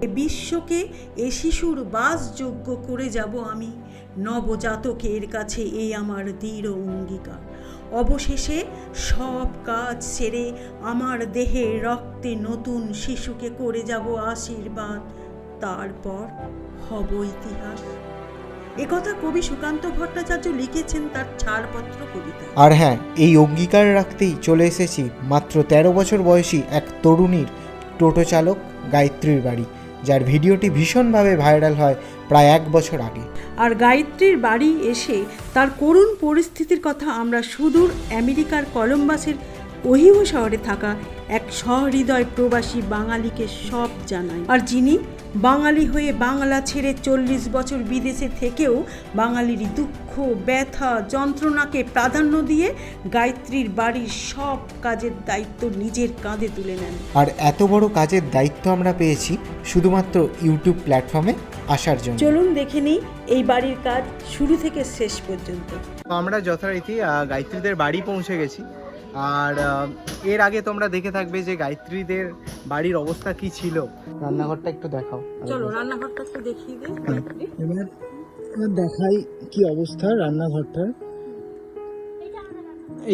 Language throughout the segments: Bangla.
বিশ্বকে এ শিশুর বাসযোগ্য করে যাব আমি। নবজাতকের কাছে এই আমার দৃঢ় অঙ্গীকার। অবশেষে সব কাজ সেরে আমার দেহে রক্তে নতুন শিশুকে করে যাব আশীর্বাদ। তারপর হব ইতিহাস। একথা কবি সুকান্ত ভট্টাচার্য লিখেছেন তার ছাড়পত্র কবিতা আর হ্যাঁ এই অঙ্গীকার রাখতেই চলে এসেছি মাত্র তেরো বছর বয়সী এক তরুণীর টোটো চালক গায়ত্রীর বাড়ি। যার ভিডিওটি ভীষণভাবে ভাইরাল হয় প্রায় এক বছর আগে। আর গায়ত্রীর বাড়ি এসে তার করুণ পরিস্থিতির কথা আমরা সুদূর আমেরিকার কলম্বাসের ওহিও শহরে থাকা এক সহৃদয় প্রবাসী বাঙালিকে সব জানাই। আর যিনি বাঙালি হয়ে বাংলা ছেড়ে চল্লিশ বছর বিদেশে থেকেও বাঙালির দুঃখ ব্যথা যন্ত্রণাকে প্রাধান্য দিয়ে গায়ত্রীর বাড়ির সব কাজের দায়িত্ব নিজের কাঁধে তুলে নেন। আর এত বড় কাজের দায়িত্ব আমরা পেয়েছি শুধুমাত্র ইউটিউব প্ল্যাটফর্মে আসার জন্য। চলুন দেখে নিই এই বাড়ির কাজ শুরু থেকে শেষ পর্যন্ত। আমরা যথারীতি আহ, গায়ত্রীদের বাড়ি পৌঁছে গেছি। আর এর আগে তোমরা দেখে থাকবে যে গায়ত্রীদের বাড়ির অবস্থা কি ছিল। রান্নাঘরটা একটু দেখাও। চলো রান্নাঘরটা একটু দেখিয়ে দিই। এবার এবার দেখাই কি অবস্থা রান্নাঘরটার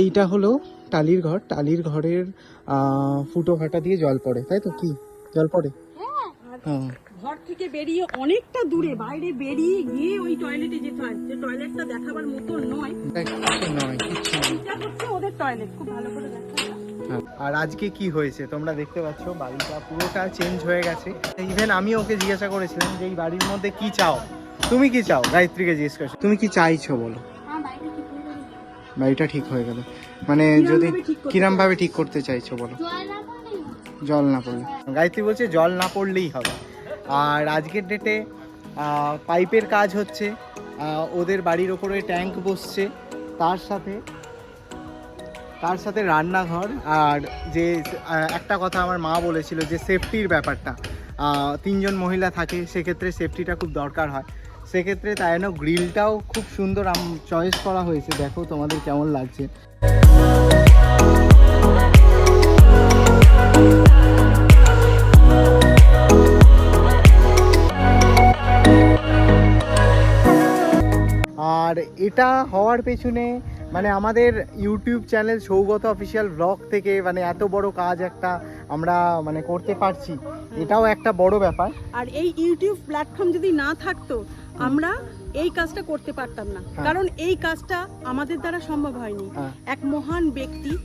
এইটা হলো টালির ঘর। টালির ঘরের ফুটো ফাটা দিয়ে জল পড়ে তাই তো? কি? জল পড়ে? হ্যাঁ। ঘর থেকে বেরিয়ে অনেকটা দূরে বাইরে বেরিয়ে গিয়ে ওই টয়লেটে যেতে হয়। যে টয়লেটটা দেখাবার মতো নয়। এটা হচ্ছে ওদের টয়লেট খুব ভালো করে দেখা হ্যাঁ, আর আজকে কি হয়েছে তোমরা দেখতে পাচ্ছ বাড়িটা পুরোটা চেঞ্জ হয়ে গেছে। ইভেন আমি ওকে জিজ্ঞাসা করেছিলাম যে এই বাড়ির মধ্যে কি চাও? তুমি কি চাও? গায়ত্রীকে জিজ্ঞেস করছ তুমি কি চাইছো বলো? বাড়িটা ঠিক হয়ে গেল। মানে যদি কিরমভাবে কিরম ভাবে ঠিক করতে চাইছো বলো। জল না পড়লে। গায়ত্রী বলছে জল না পড়লেই হবে। আর আজকের ডেটে পাইপের কাজ হচ্ছে ওদের বাড়ির ওপরে ট্যাঙ্ক বসছে, তার সাথে তার সাথে রান্নাঘর আর যে একটা কথা আমার মা বলেছিল যে সেফটির ব্যাপারটা তিনজন মহিলা থাকে, সেক্ষেত্রে সেফটিটা খুব দরকার হয়। সেক্ষেত্রে তাই গ্রিলটাও খুব সুন্দর চয়েস করা হয়েছে। দেখো তোমাদের কেমন লাগছে। এটা হওয়ার পেছনে মানে আমাদের YouTube channel Saugata official blog থেকে মানে এত বড় কাজ একটা আমরা মানে করতে পারছি এটাও একটা বড় ব্যাপার। আর এই ইউটিউব প্ল্যাটফর্ম যদি না থাকতো আমরা এই কাজটা করতে পারতাম না। হ্যাঁ। কারণ এই কাজটা আমাদের দ্বারা সম্ভব হয়নি। হ্যাঁ। এক মহান ব্যক্তি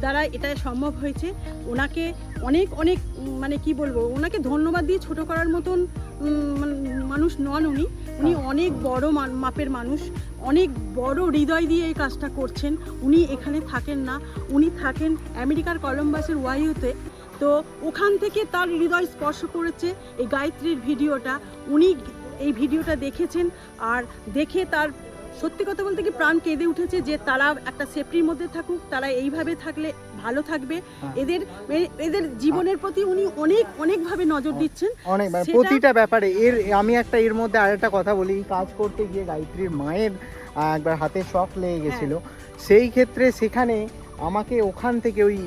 দ্বারা এটা সম্ভব হয়েছে। ওনাকে অনেক অনেক মানে কি বলব ওনাকে ধন্যবাদ দিয়ে ছোট করার মতন উম, মানুষ নন উনি। উনি হ্যাঁ। অনেক বড় মাপের মানুষ। অনেক বড় হৃদয় দিয়ে এই কাজটা করছেন। উনি এখানে থাকেন না। উনি থাকেন আমেরিকার কলম্বাসের ওয়াইউতে। তো ওখান থেকে তার হৃদয় স্পর্শ করেছে এই গায়ত্রীর ভিডিওটা। উনি এই ভিডিওটা দেখেছেন আর দেখে তার সত্যি কথা বলতে কি প্রাণ কেঁদে উঠেছে যে তারা একটা সেফটির মধ্যে থাকুক তারা এইভাবে থাকলে ভালো থাকবে। হ্যাঁ। এদের এদের জীবনের প্রতি উনি অনেক অনেকভাবে নজর দিচ্ছেন। অনেক মানে প্রতিটা ব্যাপারে এর আমি একটা এর মধ্যে আরেকটা কথা বলি এই কাজ করতে গিয়ে গায়ত্রীর মায়ের একবার হাতে শখ লেগে গেছিল। সেই ক্ষেত্রে সেখানে আমাকে ওখান থেকে ওই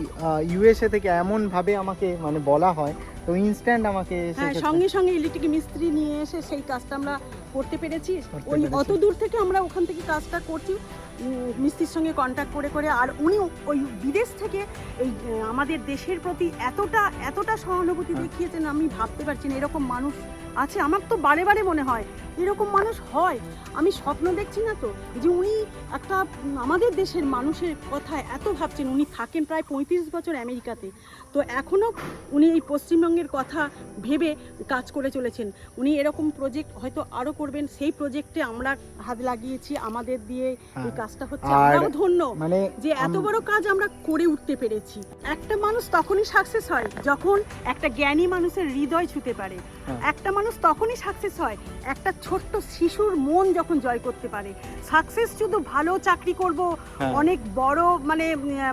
ইউএসএ থেকে এমনভাবে আমাকে মানে বলা হয় তো ইনস্ট্যান্ট আমাকে হ্যাঁ সঙ্গে সঙ্গে ইলেকট্রিক মিস্ত্রি নিয়ে এসে সেই কাজটা আমরা করতে পেরেছি। ওই অত দূর থেকে আমরা ওখান থেকে কাজটা করছি। মিস্ত্রির সঙ্গে কন্ট্যাক্ট করে করে আর উনি ওই বিদেশ থেকে এই আমাদের দেশের প্রতি এতটা এতটা সহানুভূতি হ্যাঁ। দেখিয়েছেন আমি ভাবতে পারছি না এরকম মানুষ আছে আমার তো বারে বারে মনে হয়। এরকম মানুষ হয়। আমি স্বপ্ন দেখছি না তো? যে উনি একটা আমাদের দেশের মানুষের কথায় এত ভাবছেন উনি থাকেন প্রায় পঁয়ত্রিশ বছর আমেরিকাতে। তো এখনও উনি এই পশ্চিমবঙ্গের কথা ভেবে কাজ করে চলেছেন। উনি এরকম প্রজেক্ট হয়তো আরও করবেন সেই প্রজেক্টে আমরা হাত লাগিয়েছি আমাদের দিয়ে এই হ্যাঁ। কাজটা হচ্ছে। আমরাও ধন্য মানে যে এত বড় কাজ আমরা করে উঠতে পেরেছি। একটা মানুষ তখনই সাকসেস হয় যখন একটা জ্ঞানী মানুষের হৃদয় ছুতে পারে। একটা মানুষ তখনই সাকসেস হয় একটা ছোট্ট শিশুর মন যখন জয় করতে পারে। সাকসেস শুধু ভালো চাকরি করব হ্যাঁ। অনেক বড় মানে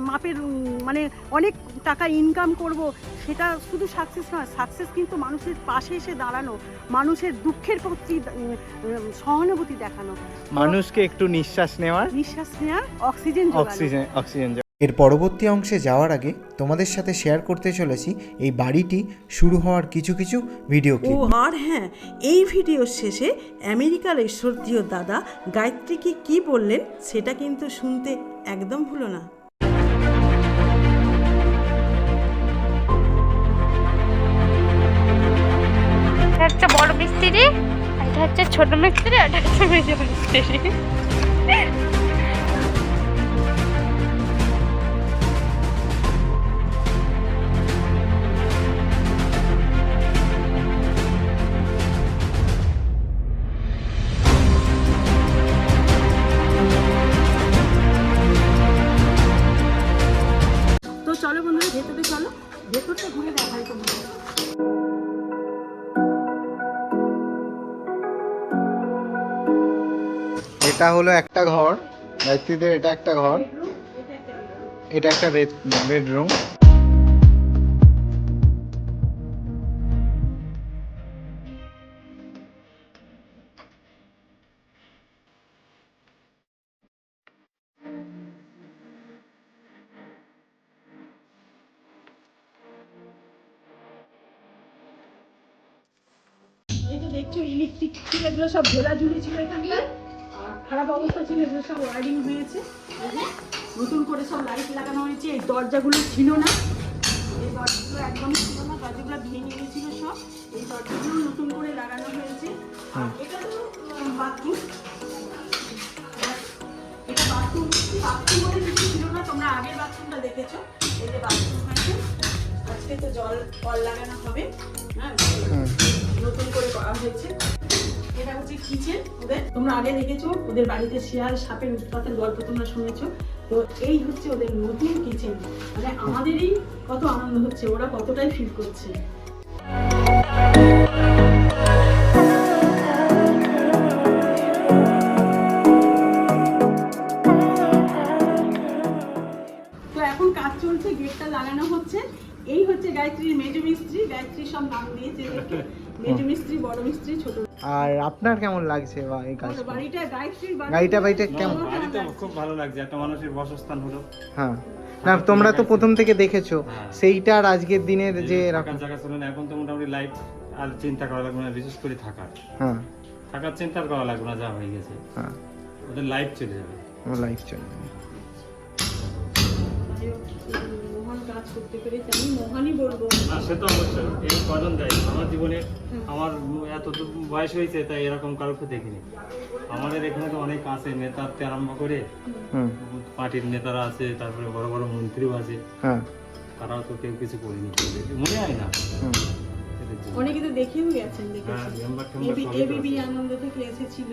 মাপের মানে অনেক টাকা ইনকাম করব সেটা শুধু সাকসেস নয় সাকসেস কিন্তু মানুষের পাশে এসে দাঁড়ানো মানুষের দুঃখের প্রতি সহানুভূতি দেখানো। মানুষকে একটু নিঃশ্বাস নেওয়ার নিঃশ্বাস নেওয়ার অক্সিজেন অক্সিজেন অক্সিজেন এর পরবর্তী অংশে যাওয়ার আগে তোমাদের সাথে শেয়ার করতে চলেছি এই বাড়িটি শুরু হওয়ার কিছু কিছু ভিডিও ও ক্লিপ আর হ্যাঁ এই ভিডিওর শেষে আমেরিকার শ্রদ্ধীয় দাদা গায়ত্রীকে কি বললেন সেটা কিন্তু শুনতে একদম ভুলো না। এটা হচ্ছে বড় মিস্ত্রি আর এটা হচ্ছে ছোট মিস্ত্রি এটা হচ্ছে মেজো মিস্ত্রি। এটা হলো একটা ঘর। গায়ত্রীদের এটা একটা ঘর। এটা একটা বেডরুম দেখছ ইলেকট্রিক এগুলো সব ঝোলাঝুলি ছিল এখানটায় আর খারাপ অবস্থা ছিল এগুলো সব ওয়ারিং হয়েছে। নতুন করে সব লাইট লাগানো হয়েছে এই দরজাগুলো ছিল না। এই দরজাগুলো একদম ছিল না দরজাগুলো ভেঙে গেছিল সব। এই দরজাগুলো নতুন করে লাগানো হয়েছে। আর এটা তো বাথরুম এটা বাথরুম বাথরুম বলে কিছু ছিল না তোমরা আগের বাথরুমটা দেখেছ। এই যে বাথরুম হয়েছে আজকে তো জল কল লাগানো হবে। হ্যাঁ? নতুন করে করা হয়েছে। এটা হচ্ছে কিচেন ওদের। তোমরা আগে দেখেছ, ওদের বাড়িতে শিয়াল, সাপের উৎপাতের গল্প তোমরা শুনেছো। তো এই হচ্ছে ওদের নতুন কিচেন মানে আমাদেরই কত আনন্দ হচ্ছে, ওরা কতটাই ফিল করছে। এখন কাজ চলছে গেটটা লাগানো হচ্ছে। এই হচ্ছে গায়ত্রীর মেজো মিস্ত্রি। গায়ত্রী সব নাম দিয়েছে। মেজো মিস্ত্রি বড় মিস্ত্রি ছোট আর আপনার কেমন লাগছে বা এই কাজ বাড়িটা গায়ত্রীর বাড়ি। গাড়িটা বাড়িটা কেমন খুব ভালো লাগছে একটা মানুষের বাসস্থান হলো। হ্যাঁ। না তোমরা তো প্রথম থেকে দেখেছ হ্যাঁ। সেইটা আর আজকের দিনের যে থাকার এরকম জায়গা ছিল না এখন তো মোটামুটি লাইফ আর চিন্তা করা লাগবে না বিশেষ করে থাকার। হ্যাঁ। থাকার চিন্তা আর করা লাগবে না যা হয়ে গেছে। হ্যাঁ। ওদের লাইফ চলে যাবে। লাইফ চলে যাই করতে পেরেছি আমি মহানই বলব। না সে তো অবশ্যই। এই কজন দেয়? আমার জীবনে আমার এত বয়স হয়েছে তাই এরকম কাউকে দেখিনি আমাদের এখানে তো অনেক আছে নেতার থেকে আরম্ভ করে পার্টির নেতারা আছে তারপরে বড় বড় মন্ত্রীও আছে। হ্যাঁ। তারাও তো কেউ কিছু করেনি। মনে হয় না। অনেকে তো দেখেও গেছেন হ্যাঁ, দেখেছি তো এবিবি আনন্দ থেকে এসেছিল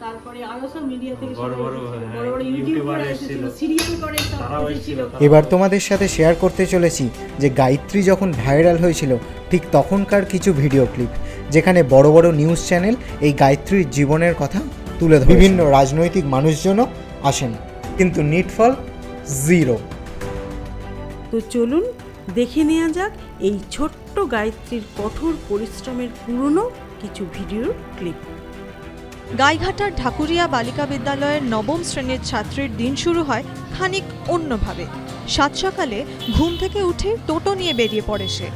তারপরে আরও সব মিডিয়া থেকে বড় বড়, হ্যাঁ, বড় বড় ইউটিউবার ইউটিউবার এসেছিল। এসেছিল সিরিয়াল করে তারাও এসেছিল এসেছিল। এবার তোমাদের সাথে শেয়ার করতে চলেছি যে গায়ত্রী যখন ভাইরাল হয়েছিল ঠিক তখনকার কিছু ভিডিও ক্লিপ যেখানে বড় বড় নিউজ চ্যানেল এই গায়ত্রীর জীবনের কথা তুলে ধরে বিভিন্ন রাজনৈতিক মানুষজনও আসেন কিন্তু নিটফল জিরো তো চলুন দেখে নেওয়া যাক এই ছোট্ট গায়ত্রীর কঠোর পরিশ্রমের পুরনো কিছু ভিডিওর ক্লিপ গাইঘাটার ঢাকুরিয়া বালিকা বিদ্যালয়ের নবম শ্রেণির ছাত্রীর দিন শুরু হয় খানিক অন্যভাবে। সাত সকালে ঘুম থেকে উঠে টোটো নিয়ে বেরিয়ে পড়ে সে।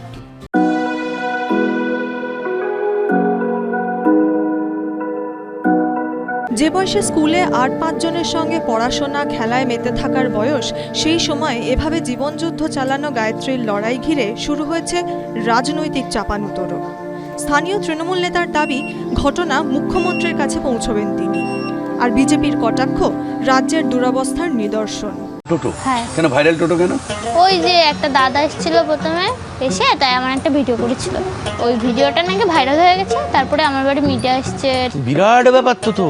যে বয়সে স্কুলে আট পাঁচজনের সঙ্গে পড়াশোনা, খেলায় মেতে থাকার বয়স, সেই সময় এভাবে জীবনযুদ্ধ চালানো গায়ত্রীর লড়াই ঘিরে শুরু হয়েছে রাজনৈতিক চাপানুতরো স্থানীয় তৃণমূল নেতার দাবি ঘটনা মুখ্যমন্ত্রীর কাছে পৌঁছবেন তিনি আর বিজেপির কটাক্ষ রাজ্যের দুরবস্থার নিদর্শন। টোটো? হ্যাঁ। কেন ভাইরাল টোটো কেন? ওই যে একটা দাদা এসেছিল প্রথমে এসে তাই আমার একটা ভিডিও করেছিল। ওই ভিডিওটা নাকি ভাইরাল হয়ে গেছে তারপরে আমার বাড়ি মিডিয়া এসছে। বিরাট ব্যাপার তো তো।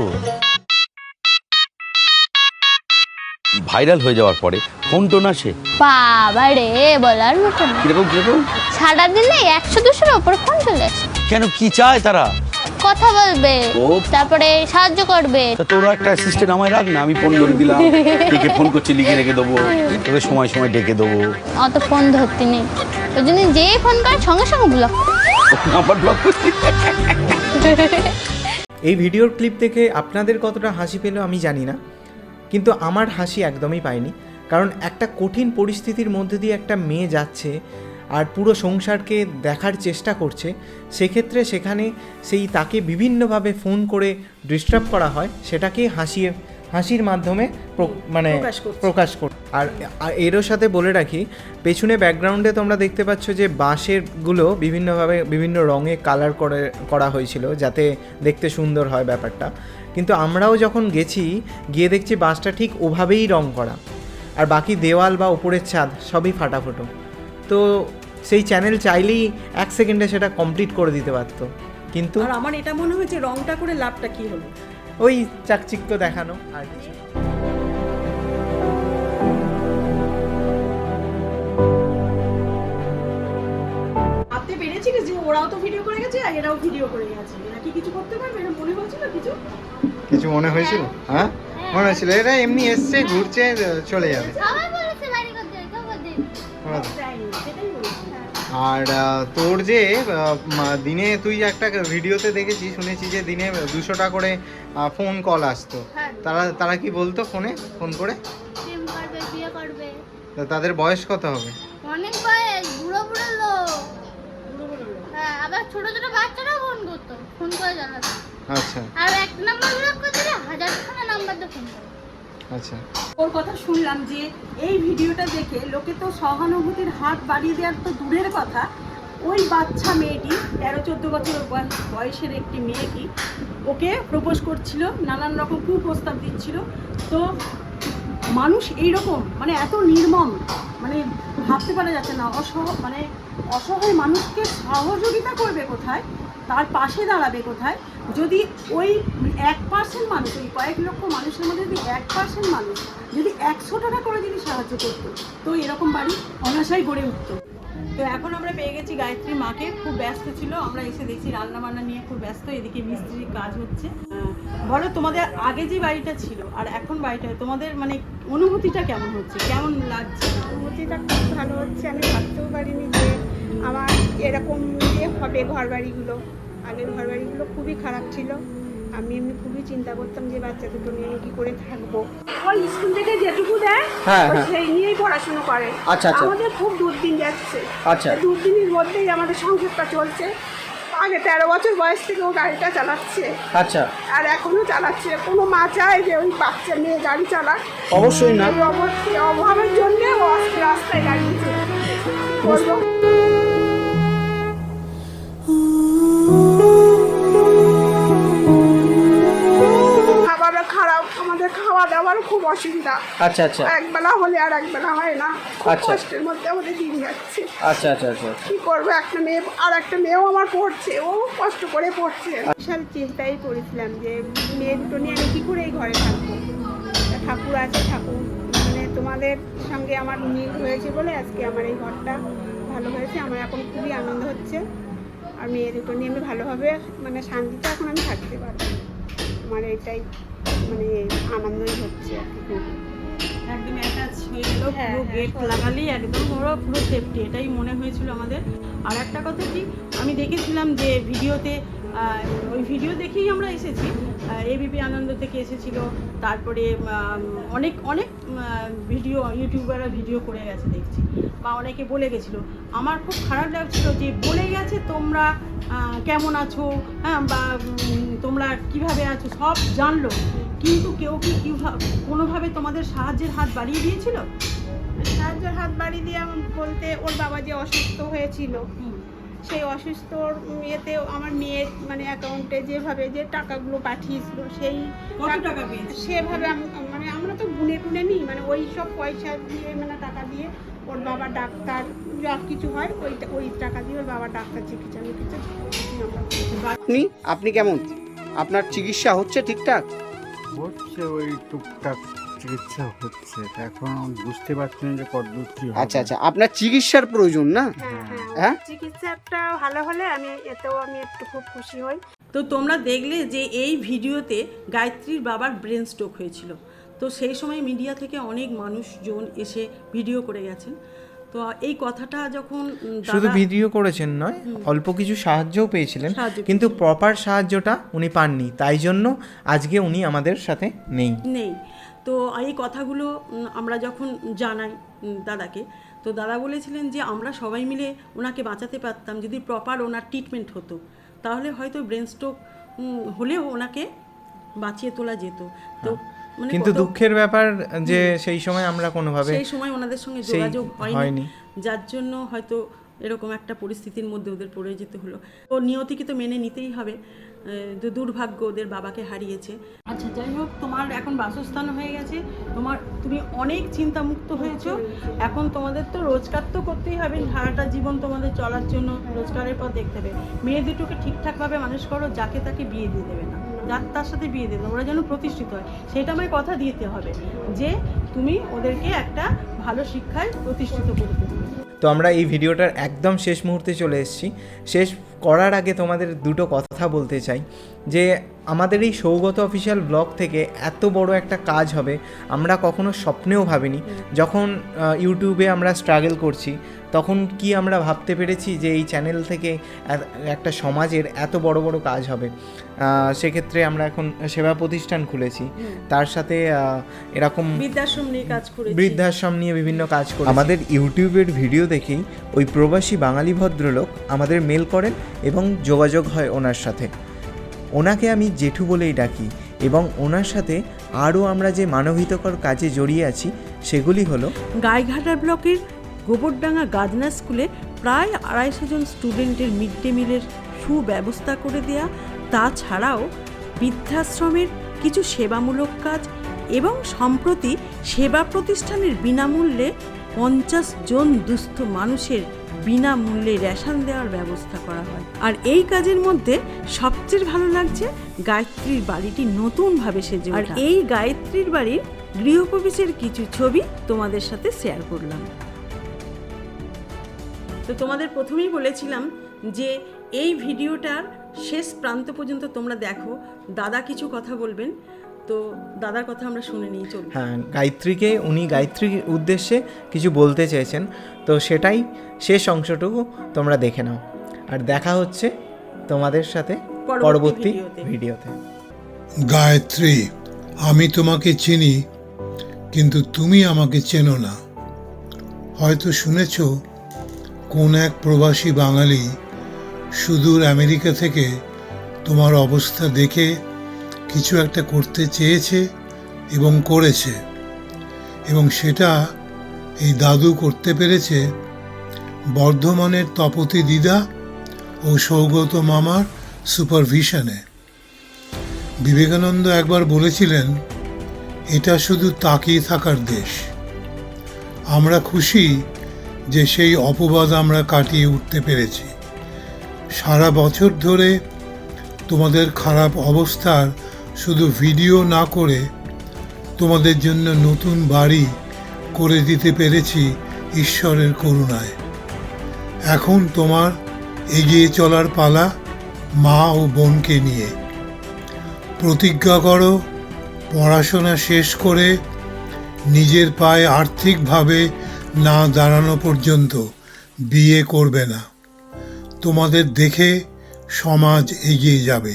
ভাইরাল হয়ে যাওয়ার পরে ফোন টোন আসে? বাবা রে বলার মতো কীরকম কীরকম? সারা দিনে একশো দুশোর ওপর ফোন চলে আসে। কেন কি চায় তারা? কথা বলবে ও। তারপরে সাহায্য করবে। তা তোরা একটা অ্যাসিস্ট্যান্ট আমায় রাখ না আমি ফোন করে দিলাম। কে ফোন করছি লিখে রেখে দেবো। তোকে সময় সময় ডেকে দেবো। অত ফোন ধরতে নেই। ওই জন্য যে ফোন করে সঙ্গে সঙ্গে ব্লক নাম্বার ব্লক করছি। এই ভিডিওর ক্লিপ দেখে আপনাদের কতটা হাসি পেল আমি জানি না কিন্তু আমার হাসি একদমই পাইনি। কারণ একটা কঠিন পরিস্থিতির মধ্যে দিয়ে একটা মেয়ে যাচ্ছে আর পুরো সংসারকে দেখার চেষ্টা করছে সেক্ষেত্রে সেখানে সেই তাকে বিভিন্নভাবে ফোন করে ডিস্টার্ব করা হয় সেটাকে হাসিয়ে হাসির মাধ্যমে মানে প্রকাশ। কর আর আর এরও সাথে বলে রাখি পেছনে ব্যাকগ্রাউন্ডে তোমরা দেখতে পাচ্ছ যে বাঁশেরগুলো বিভিন্নভাবে বিভিন্ন রঙে কালার করে করা হয়েছিল যাতে দেখতে সুন্দর হয় ব্যাপারটা। কিন্তু আমরাও যখন গেছি গিয়ে দেখছি বাঁশটা ঠিক ওভাবেই রং করা। আর বাকি দেওয়াল বা উপরের ছাদ সবই ফাটাফুটো। তো সেই চ্যানেল চাইলেই এক সেকেন্ডে সেটা কমপ্লিট করে দিতে পারতো। কিন্তু আর আমার এটা মনে হয়েছে রংটা করে লাভটা কি হলো? ওই চাকচিক্য দেখানো আর কিছু। না। পেরেছিলিস যে ওরাও তো ভিডিও করে গেছে আর এরাও ভিডিও করে গেছে। এরা কি কিছু করতে পারবে? এটা মনে হয়েছিল কিছু? কিছু মনে হয়েছিল? হ্যাঁ? মনে হয়েছিল। এরা এমনি এসছে ঘুরছে চলে যাবে। সবাই বলেছে বাড়ি করতে আর তোর যে দিনে তুই একটা ভিডিওতে দেখেছি শুনেছি যে দিনে দুশো টাকা করে ফোন কল আসতো। হ্যাঁ। তারা তারা কি বলতো ফোনে ফোন করে? তাদের বয়স কত হবে? অনেক বয়স বুড়ো বুড়ো লোক। হ্যাঁ আবার ছোট ছোট বাচ্চারাও ফোন করতো। ফোন করে জানাতো। আচ্ছা। আর এক নাম্বার ব্লক করে দিলে হাজার খানা নাম্বার দিয়ে ফোন করে আচ্ছা। ওর কথা শুনলাম যে এই ভিডিওটা দেখে লোকে তো সহানুভূতির হাত বাড়িয়ে দেওয়ার তো দূরের কথা। ওই বাচ্চা মেয়েটি, তেরো, চোদ্দ বছর বয়- বয়সের একটি মেয়েটি, ওকে প্রপোজ করছিল, নানান রকম কুপ্রস্তাব দিচ্ছিল। তো মানুষ এইরকম মানে এত নির্মম মানে ভাবতে পারা যাচ্ছে না অসহ মানে অসহায় মানুষকে সহযোগিতা করবে কোথায়? তার পাশে দাঁড়াবে কোথায়? যদি ওই এক পার্সেন্ট মানুষ ওই কয়েক লক্ষ মানুষের মধ্যে যদি এক পার্সেন্ট মানুষ যদি একশো টাকা করে যদি সাহায্য করতো তো এরকম বাড়ি অনাশাই গড়ে উঠতো। তো এখন আমরা পেয়ে গেছি গায়ত্রী মাকে খুব ব্যস্ত ছিল আমরা এসে দেখছি রান্না বান্না নিয়ে খুব ব্যস্ত এদিকে মিস্ত্রির কাজ হচ্ছে। বলো তোমাদের আগে যে বাড়িটা ছিল আর এখন বাড়িটা তোমাদের মানে অনুভূতিটা কেমন হচ্ছে? কেমন লাগছে? অনুভূতিটা খুব ভালো হচ্ছে আমি ভাবতেও পারিনি যে আমার এরকম যে হবে ঘর বাড়িগুলো আগের ঘর বাড়িগুলো খুবই খারাপ ছিল। আমি এমনি খুবই চিন্তা করতাম যে বাচ্চা দুটো নিয়ে আমি কি করে থাকব। ওই স্কুল থেকে যেটুকু দেয় হ্যাঁ, হ্যাঁ। সেই নিয়েই পড়াশুনো করে। আচ্ছা, আচ্ছা। আমাদের খুব দুর্দিন যাচ্ছে। আচ্ছা। দুর্দিনের মধ্যেই আমাদের সংসারটা চলছে। আগে তেরো বছর বয়স থেকে ও গাড়িটা চালাচ্ছে। আচ্ছা। আর এখনও চালাচ্ছে। কোনো মা চায় যে ওই বাচ্চা মেয়ে গাড়ি চালাক। অবশ্যই না। এই অবশ্যই অভাবের জন্য ও আজকে রাস্তায় দাঁড়িয়েছে বলব আমাদের খাওয়া দাওয়ারও খুব অসুবিধা। আচ্ছা আচ্ছা। একবেলা হলে আর একবেলা হয় না। খুব আচ্ছা। কষ্টের মধ্যে আমাদের দিন যাচ্ছে। আচ্ছা আচ্ছা আচ্ছা কি করব একটা মেয়ে আর একটা মেয়েও আমার পড়ছে ও কষ্ট করে পড়ছে। বিশাল চিন্তায় পড়েছিলাম যে মেয়ে দুটো নিয়ে আমি কি করে এই ঘরে থাকব? ঠাকুর আছে ঠাকুর। মানে তোমাদের সঙ্গে আমার মিল হয়েছে বলে আজকে আমার এই ঘরটা ভালো হয়েছে আমার এখন খুবই আনন্দ হচ্ছে। আর মেয়ে দুটো নিয়ে আমি ভালোভাবে মানে শান্তিতে এখন আমি থাকতে পারব। আমার এটাই মানে আনন্দই হচ্ছে আর কি। একদম অ্যাটাচ হয়ে গেল পুরো হ্যাঁ, গেট। লাগালেই একদম ওরা পুরো সেফটি এটাই মনে হয়েছিল আমাদের। আর একটা কথা কি আমি দেখেছিলাম যে ভিডিওতে ওই ভিডিও দেখেই আমরা এসেছি। এবিপি আনন্দ থেকে এসেছিল তারপরে অনেক অনেক ভিডিও ইউটিউবাররা ভিডিও করে গেছে দেখছি। বা অনেকে বলে গেছিল। আমার খুব খারাপ লাগছিল যে বলে গেছে তোমরা কেমন আছো? হ্যাঁ বা তোমরা কীভাবে আছো? সব জানলো। কিন্তু কেউ কি কোনোভাবে তোমাদের সাহায্যের হাত বাড়িয়ে দিয়েছিল? সাহায্যের হাত বাড়িয়ে দিয়ে বলতে ওর বাবা যে অসুস্থ হয়েছিল সেই অসুস্থ ইয়েতে আমার মেয়ের মানে অ্যাকাউন্টে যেভাবে যে টাকাগুলো পাঠিয়েছিল সেই টাকা- সেভাবে মানে আমরা তো গুনে টুনে নিই মানে ওই সব পয়সা দিয়ে মানে টাকা দিয়ে ওর বাবা ডাক্তার যা কিছু হয় ওই ওই টাকা দিয়ে ওর বাবা ডাক্তার চিকিৎসা করি। আপনি আপনি কেমন? আপনার চিকিৎসা হচ্ছে ঠিকঠাক? হচ্ছে ওই টুকটাক চিকিৎসা হচ্ছে। এখন বুঝতে পারছি না যে কতদূর কি হবে। আচ্ছা আচ্ছা আপনার চিকিৎসার প্রয়োজন না? হ্যাঁ হ্যাঁ? হ্যাঁ? চিকিৎসাটা ভালো হলে আমি এতেও আমি একটু খুব খুশি হই। তো তোমরা দেখলে যে এই ভিডিওতে গায়ত্রীর বাবার ব্রেন স্ট্রোক হয়েছিল। তো সেই সময় মিডিয়া থেকে অনেক মানুষজন এসে ভিডিও করে গেছেন। তো এই কথাটা যখন শুধু ভিডিও করেছেন নয় অল্প কিছু সাহায্যও পেয়েছিলেন কিন্তু প্রপার সাহায্যটা উনি পাননি। তাই জন্য আজকে উনি আমাদের সাথে নেই। নেই। তো এই কথাগুলো আমরা যখন জানাই দাদাকে তো দাদা বলেছিলেন যে আমরা সবাই মিলে ওনাকে বাঁচাতে পারতাম যদি প্রপার ওনার ট্রিটমেন্ট হতো। তাহলে হয়তো ব্রেন স্ট্রোক হলেও ওনাকে বাঁচিয়ে তোলা যেত। তো মানে কিন্তু দুঃখের ব্যাপার যে সেই সময় আমরা কোনোভাবে সেই সময় ওনাদের সঙ্গে যোগাযোগ হয়নি। যার জন্য হয়তো এরকম একটা পরিস্থিতির মধ্যে ওদের পড়ে যেতে হলো। ও নিয়তিকে তো মেনে নিতেই হবে। দুর্ভাগ্য ওদের বাবাকে হারিয়েছে। আচ্ছা যাই হোক তোমার এখন বাসস্থান হয়ে গেছে। তোমার তুমি অনেক চিন্তামুক্ত হয়েছো। এখন তোমাদের তো রোজগার তো করতেই হবে। সারাটা জীবন তোমাদের চলার জন্য রোজগারের পর দেখতে হবে। মেয়ে দুটোকে ঠিকঠাকভাবে মানুষ করো যাকে তাকে বিয়ে দিয়ে দেবে। যার তার সাথে বিয়ে দেবে ওরা যেন প্রতিষ্ঠিত হয়, সেটা আমায় কথা দিতে হবে যে তুমি ওদেরকে একটা ভালো শিক্ষায় প্রতিষ্ঠিত করতে তো আমরা এই ভিডিওটার একদম শেষ মুহূর্তে চলে এসেছি। শেষ করার আগে তোমাদের দুটো কথা বলতে চাই, যে আমাদের এই সৌগত অফিসিয়াল ব্লগ থেকে এত বড় একটা কাজ হবে, আমরা কখনো স্বপ্নেও ভাবিনি। যখন ইউটিউবে আমরা স্ট্রাগল করছি তখন কি আমরা ভাবতে পেরেছি যে এই চ্যানেল থেকে একটা সমাজের এত বড় বড় কাজ হবে? সেক্ষেত্রে আমরা এখন সেবা প্রতিষ্ঠান খুলেছি। তার সাথে এরকম বৃদ্ধাশ্রম নিয়ে কাজ করেছি। বৃদ্ধাশ্রম নিয়ে বিভিন্ন কাজ করে আমাদের ইউটিউবের ভিডিও দেখেই ওই প্রবাসী বাঙালি ভদ্রলোক আমাদের মেল করেন এবং যোগাযোগ হয় ওনার সাথে। ওনাকে আমি জেঠু বলেই ডাকি এবং ওনার সাথে আরও আমরা যে মানবিতকর কাজে জড়িয়ে আছি সেগুলি হলো গাইঘাটা ব্লকের গোবরডাঙ্গা গাজনা স্কুলে প্রায় আড়াইশো জন স্টুডেন্টের মিড ডে মিলের সুব্যবস্থা করে দেয়া। তাছাড়াও বৃদ্ধাশ্রমের কিছু সেবামূলক কাজ এবং সম্প্রতি সেবা প্রতিষ্ঠানের বিনামূল্যে পঞ্চাশ জন দুস্থ মানুষের বিনামূল্যে রেশন দেওয়ার ব্যবস্থা করা হয়। আর এই কাজের মধ্যে সবচেয়ে ভালো লাগছে গায়ত্রীর বাড়িটি নতুনভাবে সেজে আর এই গায়ত্রীর বাড়ির গৃহপ্রবেশের কিছু ছবি তোমাদের সাথে শেয়ার করলাম। তো তোমাদের প্রথমেই বলেছিলাম যে এই ভিডিওটার শেষ প্রান্ত পর্যন্ত তোমরা দেখো। দাদা কিছু কথা বলবেন। তো দাদার কথা আমরা শুনে নিয়ে চলবো হ্যাঁ গায়ত্রীকে উনি গায়ত্রীর উদ্দেশ্যে কিছু বলতে চেয়েছেন। তো সেটাই শেষ অংশটুকু তোমরা দেখে নাও। আর দেখা হচ্ছে তোমাদের সাথে পরবর্তী। ভিডিওতে। গায়ত্রী আমি তোমাকে চিনি কিন্তু তুমি আমাকে চেনো না। হয়তো শুনেছ কোন এক প্রবাসী বাঙালি সুদূর আমেরিকা থেকে তোমার অবস্থা দেখে কিছু একটা করতে চেয়েছে এবং করেছে এবং সেটা এই দাদু করতে পেরেছে বর্ধমানের তপতি দিদা ও সৌগত মামার সুপারভিশনে। বিবেকানন্দ একবার বলেছিলেন, এটা শুধু তাকিয়ে থাকার দেশ। আমরা খুশি যে সেই অপবাদ আমরা কাটিয়ে উঠতে পেরেছি। সারা বছর ধরে তোমাদের খারাপ অবস্থার শুধু ভিডিও না করে তোমাদের জন্য নতুন বাড়ি করে দিতে পেরেছি ঈশ্বরের করুণায়। এখন তোমার এগিয়ে চলার পালা মা ও বোনকে নিয়ে। প্রতিজ্ঞা করো, পড়াশোনা শেষ করে নিজের পায়ে আর্থিকভাবে না দাঁড়ানো পর্যন্ত বিয়ে করবে না। তোমাদের দেখে সমাজ এগিয়ে যাবে।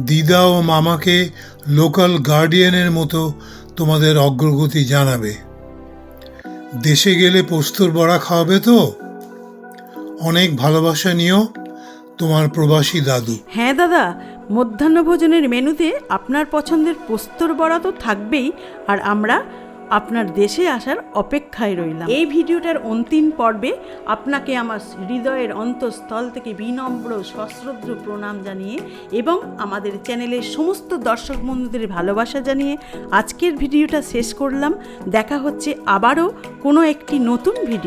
দিদা ও মামাকে লোকাল গার্ডিয়ানের মতো তোমাদের অগ্রগতি জানাবে। দেশে গেলে পোস্তর বড়া খাওয়াবে তো? অনেক ভালোবাসা নিও তোমার প্রবাসী দাদু। হ্যাঁ দাদা মধ্যাহ্নভোজনের মেনুতে আপনার পছন্দের পোস্তর বড়া তো থাকবেই, আর আমরা আপনার দেশে আসার অপেক্ষায় রইলাম। এই ভিডিওটার অন্তিম পর্বে আপনাকে আমার হৃদয়ের অন্তঃস্থল থেকে বিনম্র সশ্রদ্ধ প্রণাম জানিয়ে এবং আমাদের চ্যানেলের সমস্ত দর্শক বন্ধুদের ভালোবাসা জানিয়ে আজকের ভিডিওটা শেষ করলাম। দেখা হচ্ছে আবারও কোনো একটি নতুন ভিডিও